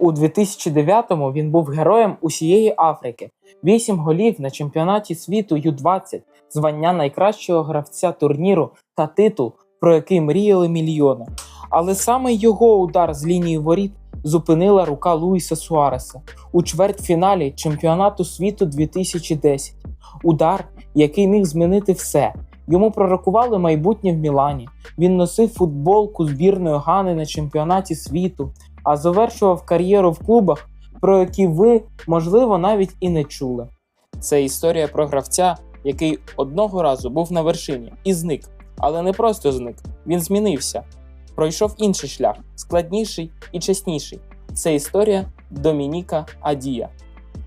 У 2009-му він був героєм усієї Африки. Вісім голів на чемпіонаті світу Ю-20, звання найкращого гравця турніру та титул, про який мріяли мільйони. Але саме його удар з лінії воріт зупинила рука Луїса Суареса у чвертьфіналі чемпіонату світу 2010. Удар, який міг змінити все. Йому пророкували майбутнє в Мілані. Він носив футболку збірної Гани на чемпіонаті світу, а завершував кар'єру в клубах, про які ви, можливо, навіть і не чули. Це історія про гравця, який одного разу був на вершині і зник, але не просто зник, він змінився. Пройшов інший шлях, складніший і чесніший. Це історія Домініка Адія.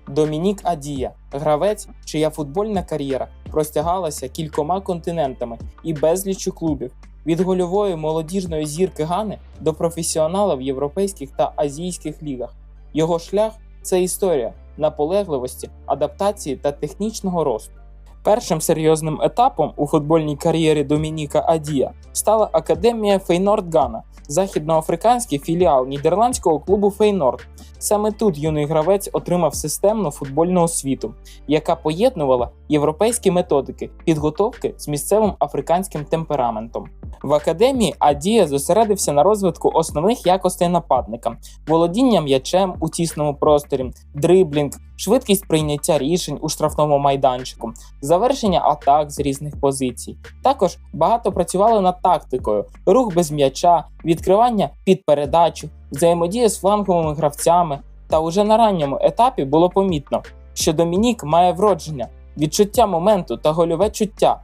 Домінік Адія гравець, чия футбольна кар'єра простягалася кількома континентами і безліччю клубів. Від гольової молодіжної зірки Гани до професіонала в європейських та азійських лігах. Його шлях це історія наполегливості, адаптації та технічного росту. Першим серйозним етапом у футбольній кар'єрі Домініка Адія стала академія Фейнорд Гана, західноафриканський філіал нідерландського клубу Фейнорд. Саме тут юний гравець отримав системну футбольну освіту, яка поєднувала європейські методики підготовки з місцевим африканським темпераментом. В академії Адія зосередився на розвитку основних якостей нападника, володіння м'ячем у тісному просторі, дриблінг, швидкість прийняття рішень у штрафному майданчику, завершення атак з різних позицій. Також багато працювали над тактикою, рух без м'яча, відкривання під передачу, взаємодія з фланговими гравцями. Та уже на ранньому етапі було помітно, що Домінік має вродження, відчуття моменту та гольове чуття.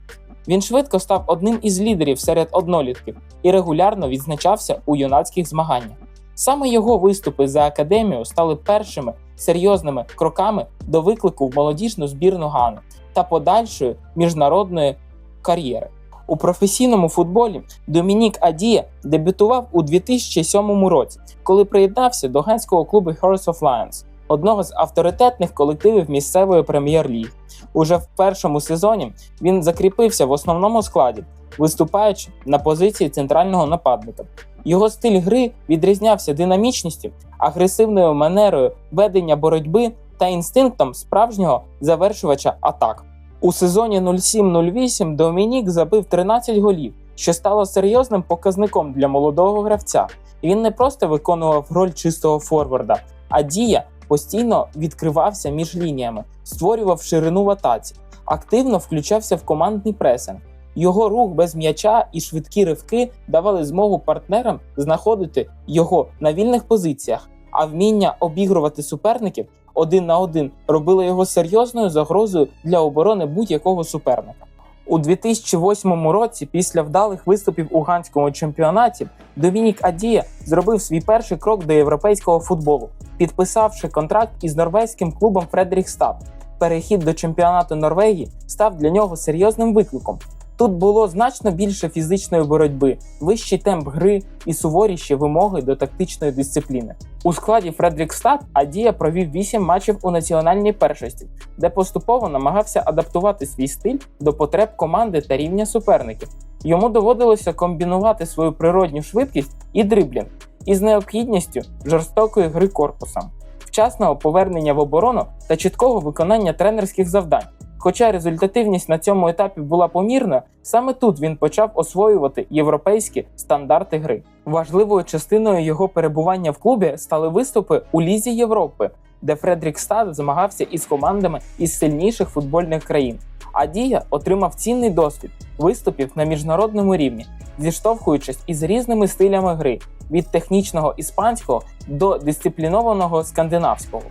Він швидко став одним із лідерів серед однолітків і регулярно відзначався у юнацьких змаганнях. Саме його виступи за академію стали першими серйозними кроками до виклику в молодіжну збірну Гани та подальшої міжнародної кар'єри. У професійному футболі Домінік Адія дебютував у 2007 році, коли приєднався до ганського клубу Horse of Lions, одного з авторитетних колективів місцевої прем'єр-ліги. Уже в першому сезоні він закріпився в основному складі, виступаючи на позиції центрального нападника. Його стиль гри відрізнявся динамічністю, агресивною манерою ведення боротьби та інстинктом справжнього завершувача атак. У сезоні 07-08 Домінік забив 13 голів, що стало серйозним показником для молодого гравця. Він не просто виконував роль чистого форварда, а дія постійно відкривався між лініями, створював ширину в атаці, активно включався в командний пресинг. Його рух без м'яча і швидкі ривки давали змогу партнерам знаходити його на вільних позиціях, а вміння обігрувати суперників один на один робило його серйозною загрозою для оборони будь-якого суперника. У 2008 році, після вдалих виступів у ганському чемпіонаті, Домінік Адія зробив свій перший крок до європейського футболу, підписавши контракт із норвезьким клубом Фредрікстад. Перехід до чемпіонату Норвегії став для нього серйозним викликом. Тут було значно більше фізичної боротьби, вищий темп гри і суворіші вимоги до тактичної дисципліни. У складі Фредрікстад Адія провів 8 матчів у національній першості, де поступово намагався адаптувати свій стиль до потреб команди та рівня суперників. Йому доводилося комбінувати свою природню швидкість і дриблінг із необхідністю жорстокої гри корпусом, вчасного повернення в оборону та чіткого виконання тренерських завдань. Хоча результативність на цьому етапі була помірною, саме тут він почав освоювати європейські стандарти гри. Важливою частиною його перебування в клубі стали виступи у Лізі Європи, де Фредрік Стад змагався із командами із сильніших футбольних країн. А Дія отримав цінний досвід виступів на міжнародному рівні, зіштовхуючись із різними стилями гри від технічного іспанського до дисциплінованого скандинавського.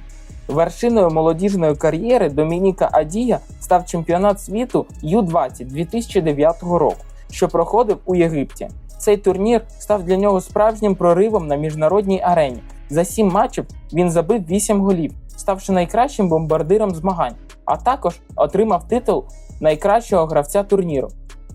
Вершиною молодіжної кар'єри Домініка Адія став чемпіонат світу Ю-20 2009 року, що проходив у Єгипті. Цей турнір став для нього справжнім проривом на міжнародній арені. За сім матчів він забив 8 голів, ставши найкращим бомбардиром змагань, а також отримав титул найкращого гравця турніру.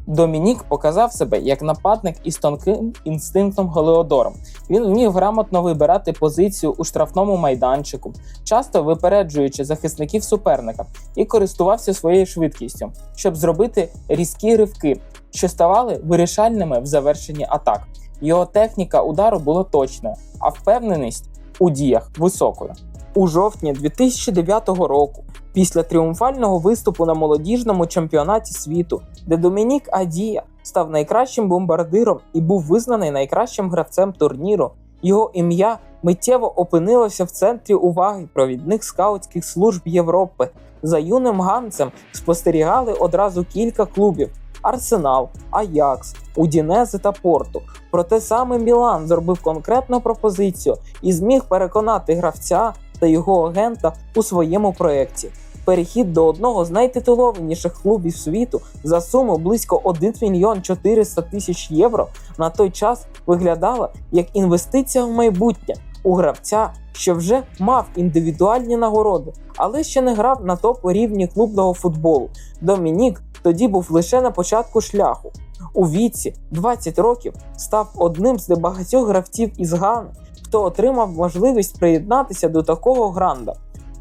Домінік показав себе як нападник із тонким інстинктом Голеодором. Він вмів грамотно вибирати позицію у штрафному майданчику, часто випереджуючи захисників суперника, і користувався своєю швидкістю, щоб зробити різкі ривки, що ставали вирішальними в завершенні атак. Його техніка удару була точною, а впевненість у діях високою. У жовтні 2009 року, після тріумфального виступу на молодіжному чемпіонаті світу, де Домінік Адія став найкращим бомбардиром і був визнаний найкращим гравцем турніру, його ім'я миттєво опинилося в центрі уваги провідних скаутських служб Європи. За юним ганцем спостерігали одразу кілька клубів: Арсенал, Аякс, Удінезе та Порту. Проте саме Мілан зробив конкретну пропозицію і зміг переконати гравця та його агента у своєму проєкті. Перехід до одного з найтитулованіших клубів світу за суму близько 1 мільйон 400 тисяч євро на той час виглядала як інвестиція в майбутнє у гравця, що вже мав індивідуальні нагороди, але ще не грав на топ рівні клубного футболу. Домінік тоді був лише на початку шляху. У віці 20 років став одним з небагатьох гравців із Гани, хто отримав можливість приєднатися до такого гранда.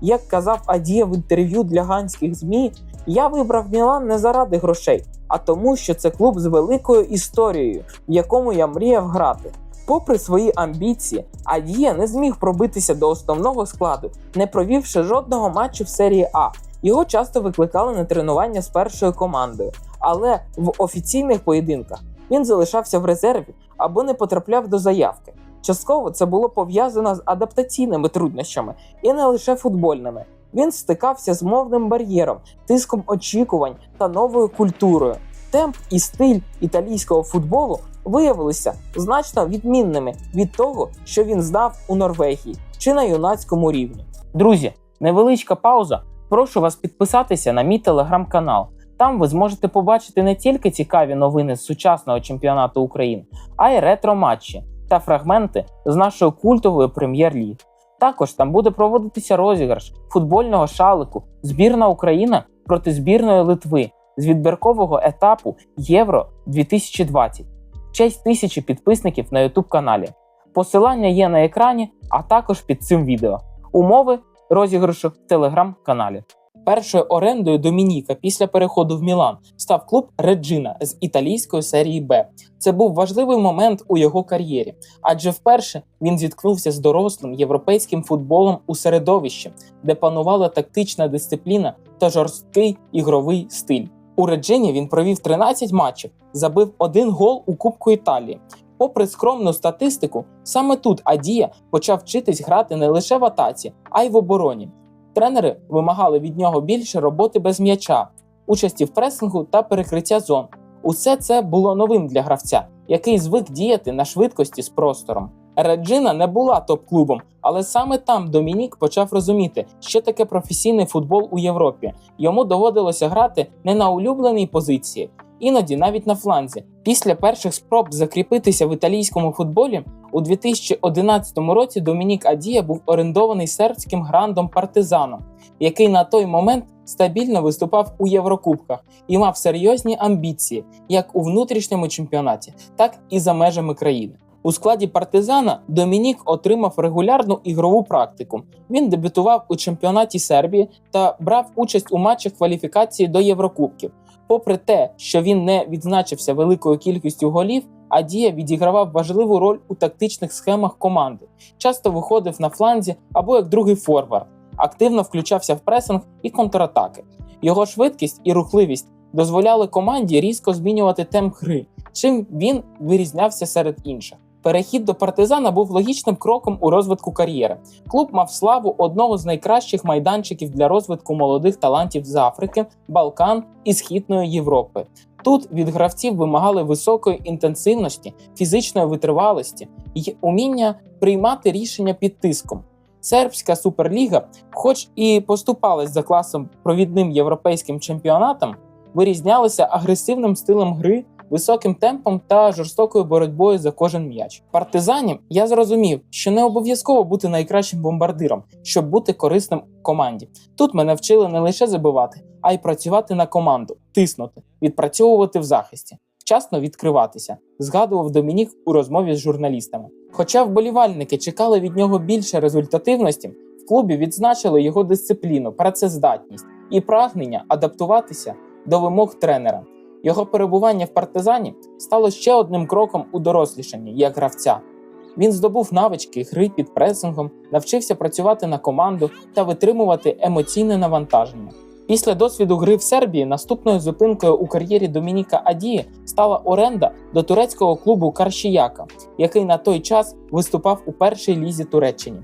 Як казав Адія в інтерв'ю для ганських ЗМІ, я вибрав Мілан не заради грошей, а тому, що це клуб з великою історією, в якому я мріяв грати. Попри свої амбіції, Адія не зміг пробитися до основного складу, не провівши жодного матчу в серії А. Його часто викликали на тренування з першою командою, але в офіційних поєдинках він залишався в резерві або не потрапляв до заявки. Частково це було пов'язано з адаптаційними труднощами і не лише футбольними. Він стикався з мовним бар'єром, тиском очікувань та новою культурою. Темп і стиль італійського футболу виявилися значно відмінними від того, що він знав у Норвегії чи на юнацькому рівні. Друзі, невеличка пауза. Прошу вас підписатися на мій телеграм-канал. Там ви зможете побачити не тільки цікаві новини з сучасного чемпіонату України, а й ретро-матчі та фрагменти з нашої культової прем'єр-ліги. Також там буде проводитися розіграш футбольного шалику збірна Україна проти збірної Литви з відбіркового етапу Євро 2020 в честь тисячі підписників на YouTube каналі. Посилання є на екрані, а також під цим відео. Умови розіграшу в телеграм-каналі. Першою орендою Домініка після переходу в Мілан став клуб Реджина з італійської серії Б. Це був важливий момент у його кар'єрі, адже вперше він зіткнувся з дорослим європейським футболом у середовищі, де панувала тактична дисципліна та жорсткий ігровий стиль. У Реджині він провів 13 матчів, забив один гол у Кубку Італії. Попри скромну статистику, саме тут Адія почав вчитись грати не лише в атаці, а й в обороні. Тренери вимагали від нього більше роботи без м'яча, участі в пресингу та перекриття зон. Усе це було новим для гравця, який звик діяти на швидкості з простором. Реджина не була топ-клубом, але саме там Домінік почав розуміти, що таке професійний футбол у Європі. Йому доводилося грати не на улюбленій позиції, іноді навіть на фланзі. Після перших спроб закріпитися в італійському футболі у 2011 році Домінік Адія був орендований сербським грандом Партизаном, який на той момент стабільно виступав у Єврокубках і мав серйозні амбіції як у внутрішньому чемпіонаті, так і за межами країни. У складі партизана Домінік отримав регулярну ігрову практику. Він дебютував у чемпіонаті Сербії та брав участь у матчах кваліфікації до Єврокубків. Попри те, що він не відзначився великою кількістю голів, Адія відігравав важливу роль у тактичних схемах команди, часто виходив на фланзі або як другий форвард, активно включався в пресинг і контратаки. Його швидкість і рухливість дозволяли команді різко змінювати темп гри, чим він вирізнявся серед інших. Перехід до партизана був логічним кроком у розвитку кар'єри. Клуб мав славу одного з найкращих майданчиків для розвитку молодих талантів з Африки, Балкан і Східної Європи. Тут від гравців вимагали високої інтенсивності, фізичної витривалості і уміння приймати рішення під тиском. Сербська суперліга, хоч і поступалась за класом провідним європейським чемпіонатам, вирізнялася агресивним стилем гри, високим темпом та жорстокою боротьбою за кожен м'яч. В Партизані я зрозумів, що не обов'язково бути найкращим бомбардиром, щоб бути корисним команді. Тут мене вчили не лише забивати, а й працювати на команду, тиснути, відпрацьовувати в захисті, вчасно відкриватися, згадував Домінік у розмові з журналістами. Хоча вболівальники чекали від нього більше результативності, в клубі відзначили його дисципліну, працездатність і прагнення адаптуватися до вимог тренера. Його перебування в партизані стало ще одним кроком у дорослішанні як гравця. Він здобув навички гри під пресингом, навчився працювати на команду та витримувати емоційне навантаження. Після досвіду гри в Сербії наступною зупинкою у кар'єрі Домініка Адії стала оренда до турецького клубу Каршіяка, який на той час виступав у першій лізі Туреччині,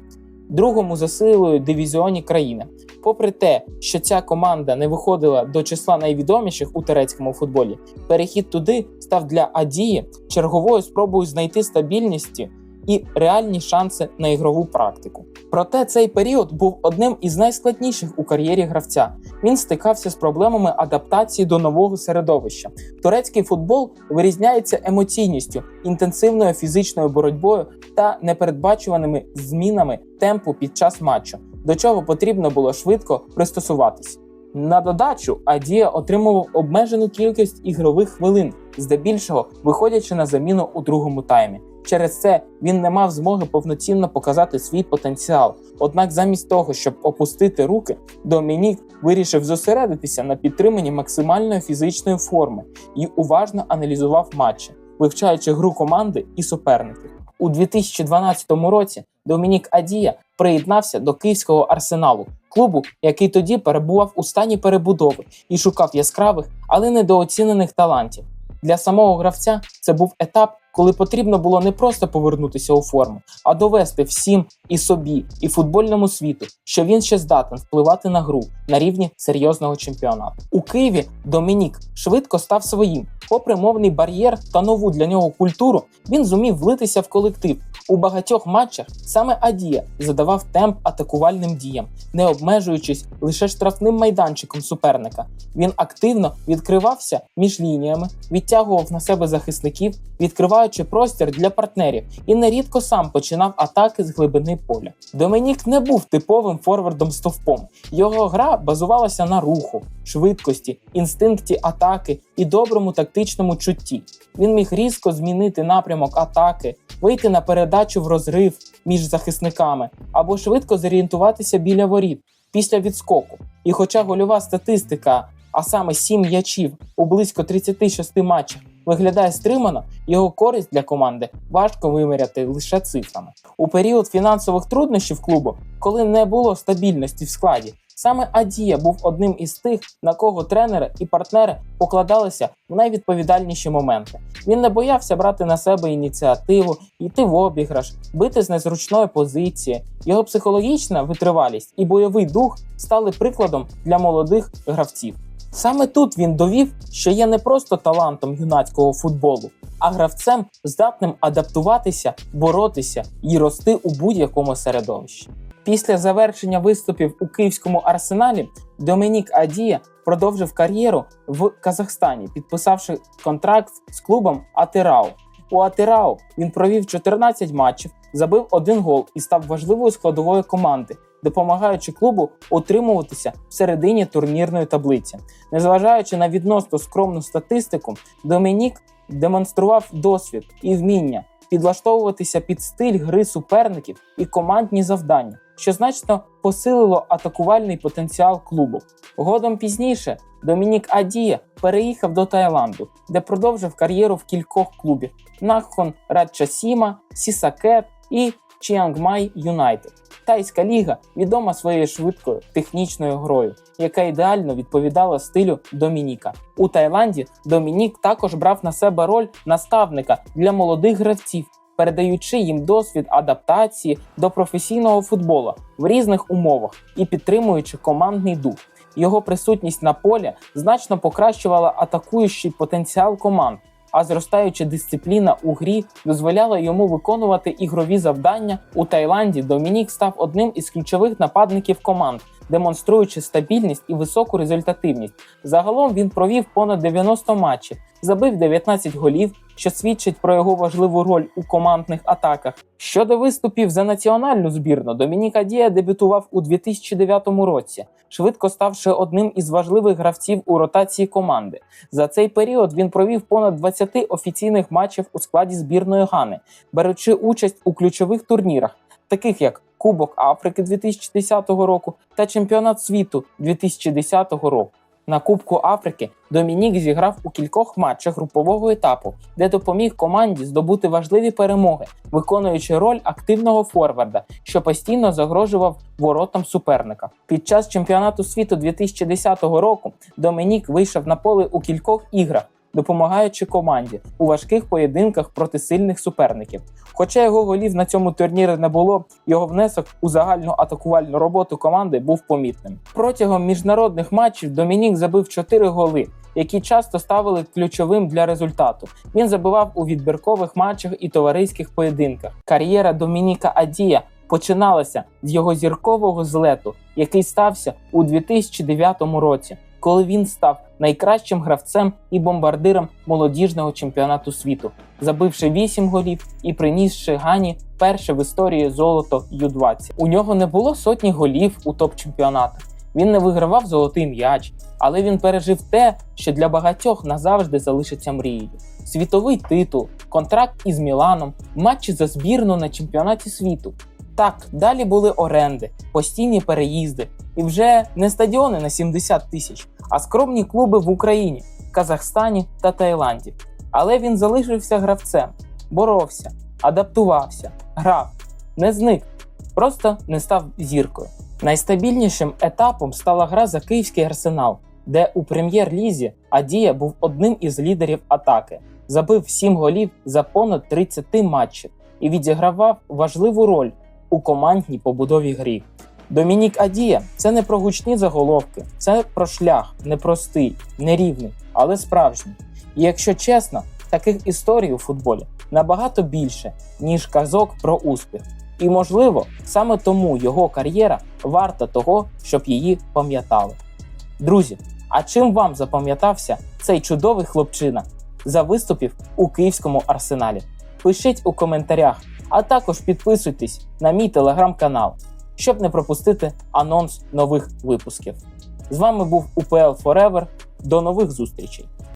другому за силою дивізіоні країни. Попри те, що ця команда не виходила до числа найвідоміших у турецькому футболі, перехід туди став для Адії черговою спробою знайти стабільності і реальні шанси на ігрову практику. Проте цей період був одним із найскладніших у кар'єрі гравця. Він стикався з проблемами адаптації до нового середовища. Турецький футбол вирізняється емоційністю, інтенсивною фізичною боротьбою та непередбачуваними змінами темпу під час матчу, до чого потрібно було швидко пристосуватись. На додачу Адія отримував обмежену кількість ігрових хвилин, здебільшого виходячи на заміну у другому таймі. Через це він не мав змоги повноцінно показати свій потенціал. Однак, замість того, щоб опустити руки, Домінік вирішив зосередитися на підтриманні максимальної фізичної форми і уважно аналізував матчі, вивчаючи гру команди і суперників. У 2012 році Домінік Адія приєднався до київського арсеналу, клубу, який тоді перебував у стані перебудови і шукав яскравих, але недооцінених талантів. Для самого гравця це був етап, коли потрібно було не просто повернутися у форму, а довести всім і собі, і футбольному світу, що він ще здатен впливати на гру на рівні серйозного чемпіонату. У Києві Домінік швидко став своїм. Попри мовний бар'єр та нову для нього культуру, він зумів влитися в колектив. У багатьох матчах саме Адія задавав темп атакувальним діям, не обмежуючись лише штрафним майданчиком суперника. Він активно відкривався між лініями, відтягував на себе захисників, відкриваючи простір для партнерів, і нерідко сам починав атаки з глибини поля. Домінік не був типовим форвардом стовпом. Його гра базувалася на руху, швидкості, інстинкті атаки і доброму тактичному чутті. Він міг різко змінити напрямок атаки, вийти на передачу в розрив між захисниками або швидко зорієнтуватися біля воріт після відскоку. І хоча гольова статистика, а саме 7 м'ячів у близько 36 матчах, виглядає стримано, його користь для команди важко виміряти лише цифрами. У період фінансових труднощів клубу, коли не було стабільності в складі, саме Адія був одним із тих, на кого тренери і партнери покладалися в найвідповідальніші моменти. Він не боявся брати на себе ініціативу, йти в обіграш, бити з незручної позиції. Його психологічна витривалість і бойовий дух стали прикладом для молодих гравців. Саме тут він довів, що є не просто талантом юнацького футболу, а гравцем, здатним адаптуватися, боротися і рости у будь-якому середовищі. Після завершення виступів у київському арсеналі Домінік Адія продовжив кар'єру в Казахстані, підписавши контракт з клубом Атирау. У Атирау він провів 14 матчів, забив один гол і став важливою складовою команди, допомагаючи клубу утримуватися в середині турнірної таблиці. Незважаючи на відносно скромну статистику, Домінік демонстрував досвід і вміння підлаштовуватися під стиль гри суперників і командні завдання, що значно посилило атакувальний потенціал клубу. Годом пізніше Домінік Адія переїхав до Таїланду, де продовжив кар'єру в кількох клубів: Нахон Радчасіма, Сісакет і Чіангмай Юнайтед. Тайська ліга відома своєю швидкою технічною грою, яка ідеально відповідала стилю Домініка. У Таїланді Домінік також брав на себе роль наставника для молодих гравців, передаючи їм досвід адаптації до професійного футболу в різних умовах і підтримуючи командний дух. Його присутність на полі значно покращувала атакуючий потенціал команд, а зростаюча дисципліна у грі дозволяла йому виконувати ігрові завдання у Таїланді. Домінік став одним із ключових нападників команд, демонструючи стабільність і високу результативність. Загалом він провів понад 90 матчів, забив 19 голів, що свідчить про його важливу роль у командних атаках. Щодо виступів за національну збірну, Домінік Адія дебютував у 2009 році, швидко ставши одним із важливих гравців у ротації команди. За цей період він провів понад 20 офіційних матчів у складі збірної Гани, беручи участь у ключових турнірах, таких як Кубок Африки 2010 року та Чемпіонат світу 2010 року. На Кубку Африки Домінік зіграв у кількох матчах групового етапу, де допоміг команді здобути важливі перемоги, виконуючи роль активного форварда, що постійно загрожував воротам суперника. Під час чемпіонату світу 2010 року Домінік вийшов на поле у кількох іграх, допомагаючи команді у важких поєдинках проти сильних суперників. Хоча його голів на цьому турнірі не було, його внесок у загальну атакувальну роботу команди був помітним. Протягом міжнародних матчів Домінік забив 4 голи, які часто ставили ключовим для результату. Він забивав у відбіркових матчах і товариських поєдинках. Кар'єра Домініка Адія починалася з його зіркового злету, який стався у 2009 році, коли він став найкращим гравцем і бомбардиром молодіжного чемпіонату світу, забивши 8 голів і принісши Гані перше в історії золото Ю-20. У нього не було сотні голів у топ-чемпіонатах. Він не вигравав золотий м'яч, але він пережив те, що для багатьох назавжди залишиться мрією: світовий титул, контракт із Міланом, матчі за збірну на чемпіонаті світу. Так, далі були оренди, постійні переїзди, і вже не стадіони на 70 тисяч, а скромні клуби в Україні, Казахстані та Таїланді. Але він залишився гравцем, боровся, адаптувався, грав, не зник, просто не став зіркою. Найстабільнішим етапом стала гра за київський арсенал, де у прем'єр-лізі Адія був одним із лідерів атаки, забив 7 голів за понад 30 матчів і відігравав важливу роль у командній побудові грі. Домінік Адія це не про гучні заголовки, це про шлях, непростий, нерівний, але справжній. І якщо чесно, таких історій у футболі набагато більше, ніж казок про успіх. І можливо, саме тому його кар'єра варта того, щоб її пам'ятали. Друзі, а чим вам запам'ятався цей чудовий хлопчина за виступів у київському арсеналі? Пишіть у коментарях, а також підписуйтесь на мій телеграм-канал, щоб не пропустити анонс нових випусків. З вами був УПЛ Forever. До нових зустрічей!